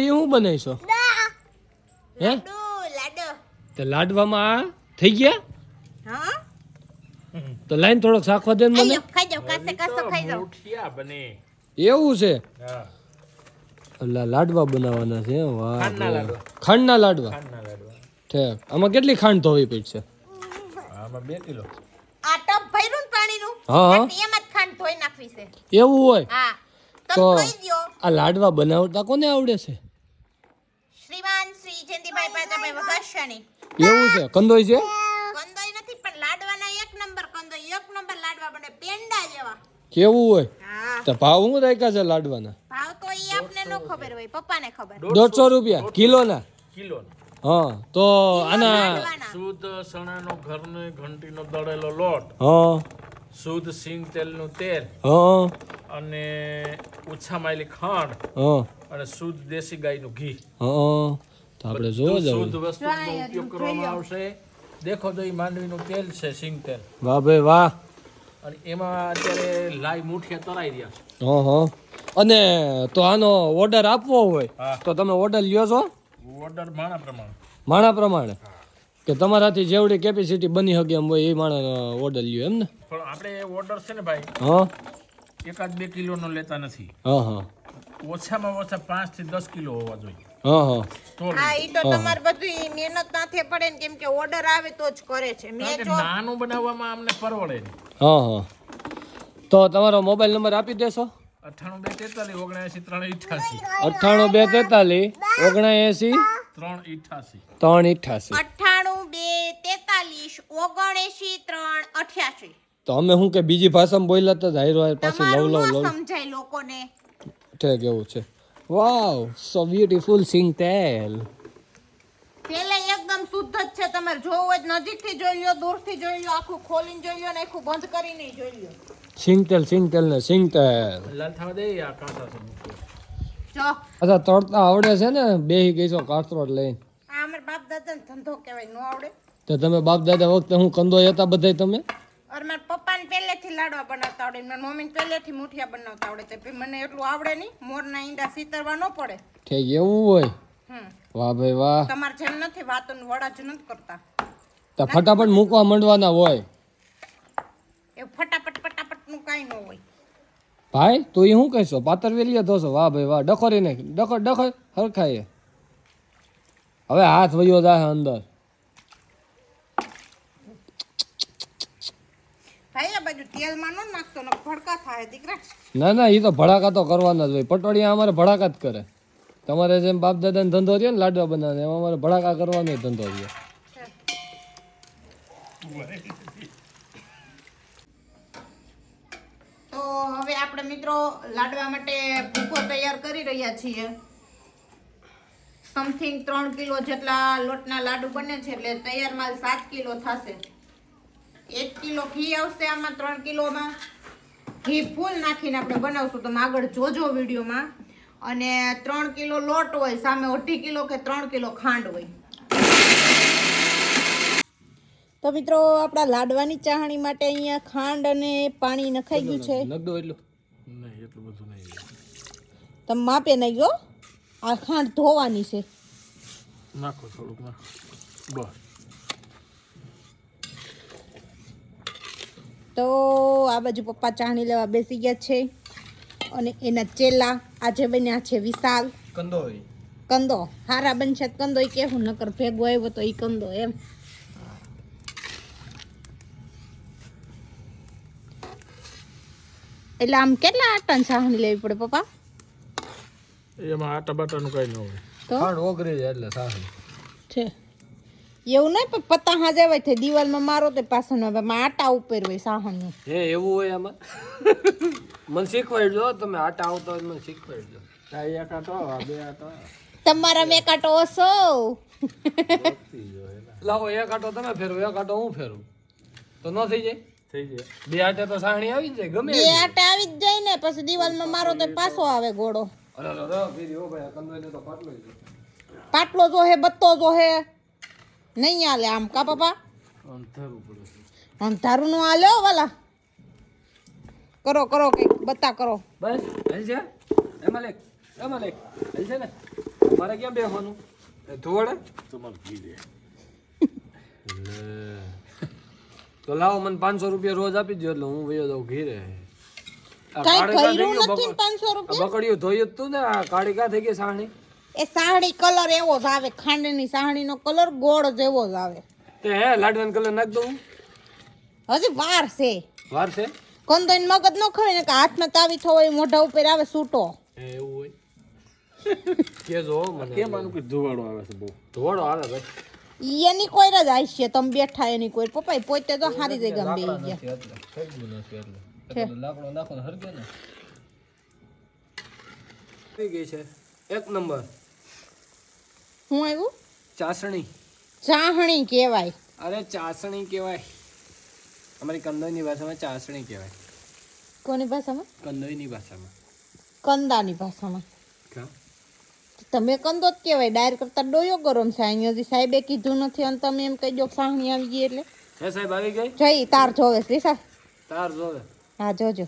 એ હું બનાવીશો હે? લાડુ લાડુ. તો લાડવામાં આ થઈ ગયા? તો લાઈન થોડોક શાખવા દે મને. એવું છે? લાડવા બનાવવાના છે વાહ ખાંડના લાડવા. ઠેક આમાં કેટલી ખાંડ ધોવી પડશે આમાં બે કિલો. આ ટબ ભર્યું પાણીનું? હા, હા. એમાં ખાંડ ધોઈ નાખવી છે. એવું હોય? હા. તો આ લાડવા બનાવતા કોને આવડે છે? શ્રીમાન શ્રી જયંતિભાઈ પાજાભાઈ વઘાસિયાણી એવું છે? કંદોય છે? કંદોઈ નથી પણ લાડવાના એક નંબર કંદોઈ એક નંબર લાડવા બને પેંડા જેવા. કેવું હોય? તો ભાવ હું રાખ્યા છે લાડવાના? ભાવ તો એ આપને નો ખબર હોય પપ્પાને ખબર. દોઢસો રૂપિયા કિલોના? કિલો હા તો આના. શુદ્ધ સણાનો ઘરને ઘંટીનો દળેલો લોટ. હા. શુદ્ધ સિંગ તેલનું તેલ હા. અને ઓછા માયલી ખાંડ હા. અને શુદ્ધ દેશી ગાયનું ઘી. હા. તો આપણે જોવા શુદ્ધ જવું વસ્તુનો ઉપયોગ કરવામાં આવશે. દેખો તો એ માંડવીનું તેલ છે સિંગ તેલ. વાહ ભાઈ વાહ. અને એમાં અત્યારે લાઈ મુઠિયા તરાઈ રહ્યા છે. હા હા. અને તો આનો ઓર્ડર આપવો હોય તો તમે ઓર્ડર લ્યો છો? ઓર્ડર માણા પ્રમાણે. માણા પ્રમાણે. કે તમારાથી જેવડી કેપેસિટી બની શકે એમ હોય એ માણસ ઓર્ડર લ્યો એમ ને? પણ આપણે ઓર્ડર છે ને ભાઈ હા? એકાદ બે કિલોનો લેતા નથી. હા હા. ઓછામાં ઓછા પાંચથી દસ કિલો હોવા જોઈએ. હા હા. ઈ તો તમારે બધું ઈ મહેનત નાથે પડે ને કેમ કે ઓર્ડર આવે તો જ કરે છે. મેં નાનું બનાવવામાં અમને પરવડે નહીં. હા હા. તો તમારો મોબાઈલ નંબર આપી દેશો. અઠ્ઠાણું બે તેતાલીસ ઓગણએંસી ત્રણ ઇઠાસી અઠ્ઠાણું બે તેતાલીસ ઓગણએંસી ત્રણ ઇઠાસી ત્રણ અઠ્ઠાસી અઠ્ઠાણું બે તેતાલીસ ઓગણએસી ત્રણ અઠ્યાસી. તો અમે શું કે બીજી ભાષામાં બોલ્યા તો હાયરો હાયર પાછી લવ લવ લવ. સમજાય લોકોને. ઠેક એવું છે. વાવ સો બ્યુટીફુલ સિંગ તેલ પેલે એકદમ શુદ્ધ જ છે. તમે જોવો જ નજીકથી જોઈ લ્યો દૂરથી જોઈ લ્યો આખું ખોલીને જોઈ લ્યો ને આખું બંધ કરીને જોઈ લ્યો. સિંગ તેલ સિંગ તેલ ને સિંગ તેલ લાલ દે આ કાંસા છે જો. અચ્છા તળતા આવડે છે ને? બેહી ગઈ છો કાસ્તરોડ લઈને. આ અમારા બાપ દાદાને ધંધો કહેવાય નો આવડે. તો તમે બાપ દાદા વખતે હું કંદો હતા બધાય તમે? અરે મારા પપ્પાને પહેલેથી લાડવા બનાવતા આવડે મારા મમ્મીને પહેલેથી મુઠિયા બનાવતા આવડે તો મને એટલું આવડે નહીં. મોરના ઈંડા સીતરવા ન પડે. કે એવું હોય? વાહ ભાઈ વાહ. તમારે જેમ નથી વાતોનું વડા જ નથી કરતા. તો ફટાફટ મૂકવા માંડવાના હોય. એ ફટાફટ ફટાફટનું કાઈ ન હોય. ભાઈ તું એ શું કહેશો? પાતર વેલીએ ધોશો? વાહ ભાઈ વાહ. ડખોરી ને ડખો ડખો હરખાય હવે હાથ વયો જાય અંદર ભાઈ આ બાજુ તેલમાં ન નાખતો ને ભડકા થાય દીકરા. ના ના એ તો ભડાકા તો કરવાના જ હોય. પટોળિયા અમારે ભડાકા જ કરે. તમારે જેમ બાપ દાદાને ધંધો રહ્યો ને લાડવા બનાવવાનો એમાં અમારે ભડાકા કરવાનો ધંધો રહ્યો તો હવે આપણે મિત્રો લાડવા માટે ભૂકો તૈયાર કરી રહ્યા છીએ. સમથિંગ ત્રણ કિલો જેટલા લોટના લાડુ બને છે એટલે તૈયાર માલ સાત કિલો થશે. એક કિલો ઘી આવશે આમાં ત્રણ કિલોમાં. ઘી ફૂલ નાખીને આપણે બનાવશું. તમે આગળ જોજો વિડીયોમાં. અને ત્રણ કિલો લોટ હોય સામે અઢી કિલો કે ત્રણ કિલો ખાંડ હોય. તો મિત્રો આપણા લાડવાની ચાહણી માટે અહીંયા ખાંડ અને પાણી નખાઈ ગયું છે. નગદો એટલું. નહીં એટલું બધું નહીં. તમે માપે નહીં ગયો આ ખાંડ ધોવાની છે. નાખો થોડુંક નાખો. બસ. તો આ બાજુ પપ્પા ચાહણી લેવા બેસી ગયા છે. અને એના ચેલા આજે બન્યા છે વિશાલ. કંદો કંદો હારા બનશે કંદો કેવું નકર ભેગો આવ્યો તો એ કંદો એમ. એટલે આમ કેટલા આટાની ચાહણી લેવી પડે પપ્પા? એમાં આટા બાટાનું કઈ ન હોય. તો? ઓગળી જાય એટલે છે. એવું નહીં પણ પત્તા હાજે હોય છે દિવાલમાં મારો તો હવે આટા ઉપર હોય સાહણનું હે એવું હોય આમાં? મને શીખવાડજો તમે આટા આવતા હોય મને શીખવાડજો. આ એક આટો આ બે આટો. તમારા મેં કાટો ઓછો. લાવો એક આટો તમે ફેરો એક આટો હું ફેરું? તો ન થઈ જાય? થઈ જાય. બે આટે તો સાહણી આવી જાય ગમે બે આટા આવી જ જાય ને પછી દિવાલમાં મારો તો પાછો આવે ઘોડો અરે અરે ફેરી ઓ ભાઈ આ તો પાટલો જ પાટલો જો હે બત્તો જો હે. નહીં હાલે આમ કા પપ્પા? અંધારું નું હાલ્યો વાલા. કરો કરો કંઈક બતા કરો. બસ હલ છે એમાં લેખ એમાં લેખ હલ છે ને. મારે ક્યાં બેસવાનું એ ધોવડે? તમારે ઘી દે. તો લાવો મને પાંચસો રૂપિયા રોજ આપી દો એટલે હું વયો દઉં ઘીરે. રહે કાંઈ કાળી કર્યું કાં થઈ ગયું? નથી ને 500 રૂપિયા? આ બકડીયું ધોયું જ તું ને કાળી કા થઈ ગઈ સાણી? એ સાહણી કલર એવો જ આવે ખાંડની સાહણીનો કલર ગોળ જેવો જ આવે. તે હે લાડવાનો કલર નાખ દઉં હજી વાર છે. વાર છે? કંદોઈન મગજ ન ખવાય ને કે હાથમાં તાવી થવો મોઢા ઉપર આવે સૂટો. એ એવું હોય. કે જો મને. કેમ આનું કે ધુવાડો આવે છે બહુ? ધોવાડો આવે ભાઈ. એની કોઈ જ આઈશે તમે બેઠા એની કોઈ. પપ્પા પોતે તો હારી જગ્યા બે ગયા. છે. લાકડો નાખો હરગે ને. થઈ ગઈ છે. એક નંબર. હું આવ્યું? ચાસણી. ચાહણી કહેવાય. અરે ચાસણી કહેવાય. અમારી કંદોઈની ભાષામાં ચાસણી કહેવાય. કોની ભાષામાં? કંદોઈની ભાષામાં. કંદાની ભાષામાં. કા? તમે કંદો જ કહેવાય. ડાયર કરતા ડોયો ગરમ છે. અહીંયા હજી સાહેબે કીધું નથી અને તમે એમ કહી દો સાહણી આવી ગઈ એટલે. હે સાહેબ આવી ગઈ? જઈ તાર જોવે લીસા તાર જોવે. હા જોજો.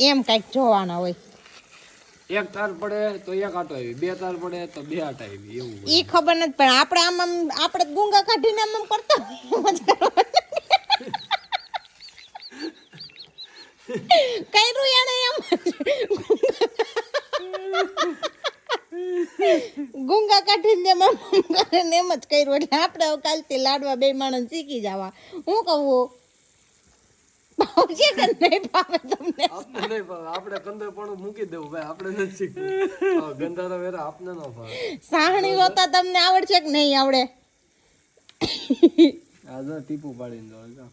એમ કંઈક જોવાના હોય. એક તાર પડે તો એક આટો આવી, બે તાર પડે તો બે આટા આવી, એવું ઈ ખબર નથી, પણ આપણે આમ આમ, આપણે ગુંગા કાઢીને આમ આમ કરતા એમ. કર્યું એને એમ. ગુંગા કાઢીને જેમ આમ કરે એમ જ કર્યું, એટલે આપણે કાલથી લાડવા બે માણસ શીખી જવા. હું કહું ભાવશે કે નહીં ભાવે તમને નહીં ભાવે આપણે કંદર પણ મૂકી દેવું ભાઈ આપણે નથી શીખવું વેરા આપને ન ભાવે સાહણી હોતા તમને આવડશે કે નહીં આવડે આ જો ટીપું પાડીને જો.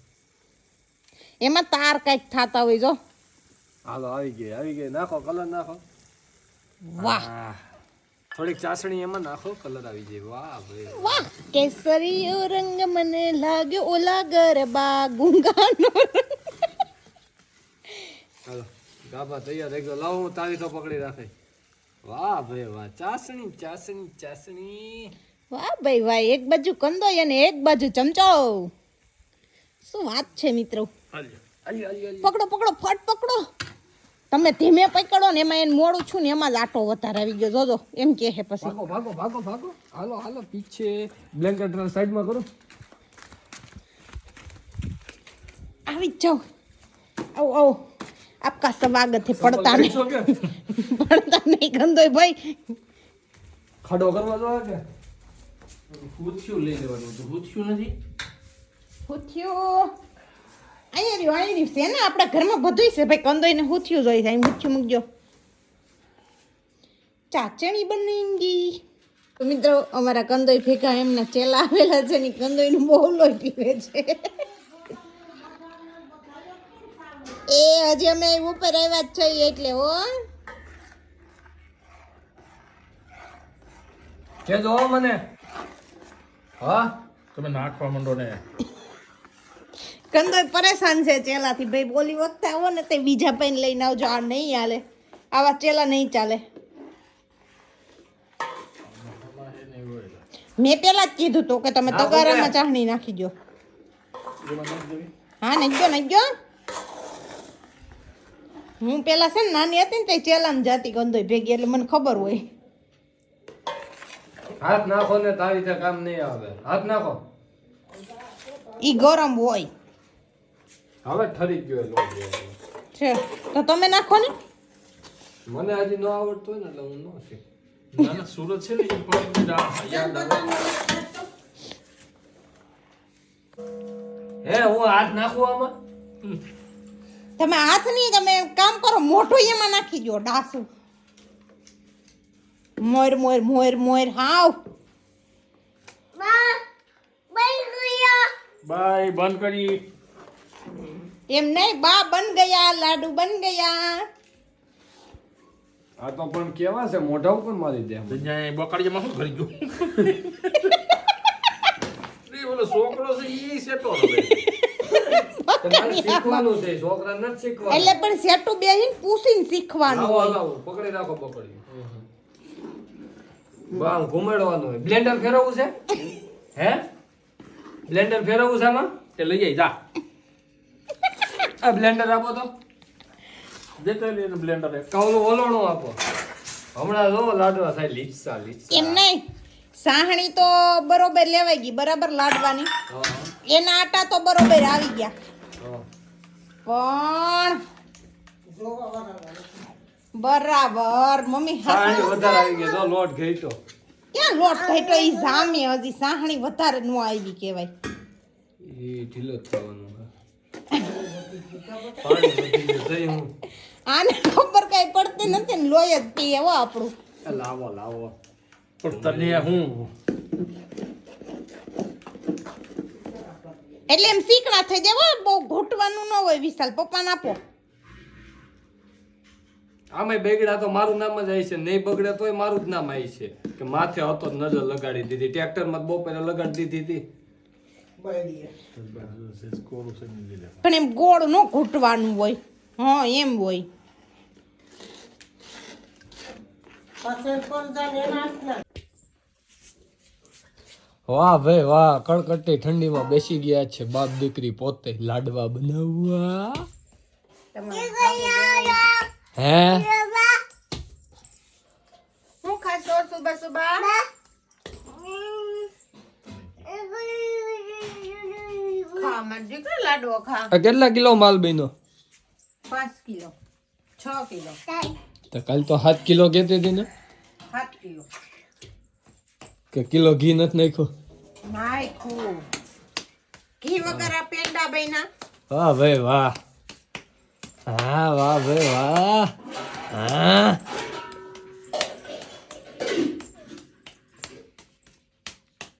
એમાં તાર કંઈક થતા હોય જો હાલો આવી ગઈ આવી ગઈ નાખો કલર નાખો વાહ થોડીક ચાસણી એમાં નાખો કલર આવી જાય વાહ ભાઈ વાહ કેસરીયો રંગ મને લાગ્યો ઓલા ગરબા ગુંગાનો. હાલો ગાભા તૈયાર એકદમ લાવો હું તારી તો પકડી રાખે. વાહ ભાઈ વાહ. ચાસણી ચાસણી ચાસણી. વાહ ભાઈ વાહ. એક બાજુ કંદો અને એક બાજુ ચમચો. શું વાત છે મિત્રો? પકડો પકડો ફટ પકડો. તમે ધીમે પકડો ને એમાં એને મોડું છું ને એમાં લાટો વધારે આવી ગયો. જોજો એમ કે હે પછી. ભાગો ભાગો ભાગો ભાગો. હાલો હાલો પીછે. બ્લેન્કેટ સાઈડમાં કરો. આવી જાઓ. આવો આવો. આપકા સ્વાગત હે પડતા નહીં. પડતા નહીં કંદોય ભાઈ. ખડો કરવા જો કે? હુથિયું લઈ લેવાનું તો હુથિયું નથી? હુથિયું અહીંયા રહ્યું અહીંયા રહ્યું છે ને આપણા ઘરમાં બધુંય છે ભાઈ કંદોઈને હુથિયું જોઈ છે હુથિયું મૂકજો. ચાચણી બની તો મિત્રો અમારા કંદોઈ ભેગા એમના ચેલા આવેલા છે ને કંદોઈનું બહુ લોહી પીવે છે. એ હજી અમે ઉપર આવ્યા જ છીએ એટલે હો. કે જો મને. હા? તમે નાખવા માંડો ને. કંદોય પરેશાન છે ચેલાથી. ભાઈ બોલી વખતે આવો ને તે બીજા પૈન લઈને આવજો. આ નહીં હાલે. આવા ચેલા નહીં ચાલે. મેં પેલા જ કીધું તો કે તમે તગારામાં. ચાહણી નાખી દો એમાં નાખી દેવી? હા નાખજો નાખજો. હું પેલા છે ને નાની હતી ને તે ચેલામાં જાતી ગંદો ભેગી એટલે મને ખબર હોય. હાથ નાખો ને તારી રીતે કામ નહીં આવે. હાથ નાખો. ઈ ગરમ હોય. હવે ઠરી ગયો છે. તો તમે નાખો ને. મને હજી ન આવડતું હોય ને એટલે હું ન શીખ. ના સુરત છે ને એ પણ યાદ આવે. હે હું હાથ નાખું આમાં? તમે હાથ નહીં તમે એક કામ કરો મોઢું એમાં નાખી દો ડાસું. મોર મોર મોર મોર હાવ. બાય બંધ કરી. એમ નહીં બા બન ગયા લાડુ બન ગયા. આ તો પણ કેવા છે મોઢા ઉપર મારી દે તો ત્યાં બકાડીયામાં શું કરી ગયું? એ ઓલો છોકરો છે ઈ સેટો હવે. તમારે શીખવાનું છે છોકરા નથી શીખવાનું. એટલે પણ સેટું બેહીને પૂછીને શીખવાનું આવો હોય આવો પકડી રાખો પકડી. વાહ ઘુમાડવાનું હોય બ્લેન્ડર ફેરવવું છે? હે? બ્લેન્ડર ફેરવવું છે આમાં? તે લઈ જાય જા. આ બ્લેન્ડર આપો તો. દેતા એને બ્લેન્ડર કાવલું ઓલોણું આપો. હમણાં જો લાડવા થાય લીચા લીચા એમ નહીં. સાહણી તો બરોબર લેવાઈ ગઈ બરાબર લાડવાની. એના આટા તો બરોબર આવી ગયા. પણ બરાબર. મમ્મી સાહણી હાથ વધારે આવી ગઈ જો લોટ ઘેટો ક્યાં લોટ ઘેટો ઈ જામે હજી સાહણી વધારે નો આવી કહેવાય. એ ઢીલો થવાનો પાણી વધી જઈ હું આને ખબર કઈ પડતી નથી ને લોય જ પીએ હો આપણું. લાવો લાવો. પણ તને હું એટલે એમ શીકણા થઈ જાય. હો, બહુ ઘૂંટવાનું ન હોય વિશાલ પપ્પાને આપો. આમે બગડ્યા તો મારું નામ જ આવી છે. નહીં બગડે તોય મારું જ નામ આવી છે. કે માથે હતો જ નજર લગાડી દીધી. ટ્રેક્ટરમાં બપોરે લગાડી દીધી હતી. ને પણ એમ ગોળ નો ઘૂંટવાનું હોય. હા એમ હોય. વાહ ભાઈ વાહ કડકડતી ઠંડીમાં બેસી ગયા છે બાપ દીકરી પોતે લાડવા બનાવવા. હે? ખાશો સુબહ સુબહ કેટલા કિલો માલ બન્યો? પાંચ કિલો. છ કિલો. તો કાલ તો સાત કિલો કહેતી હતી ને. સાત કિલો. કે કિલો ઘી નથી નાખ્યો? નાખ્યું. ઘી વગર આ પેંડા બૈના વાહ ભાઈ વાહ. હા વાહ ભાઈ વાહ. હા.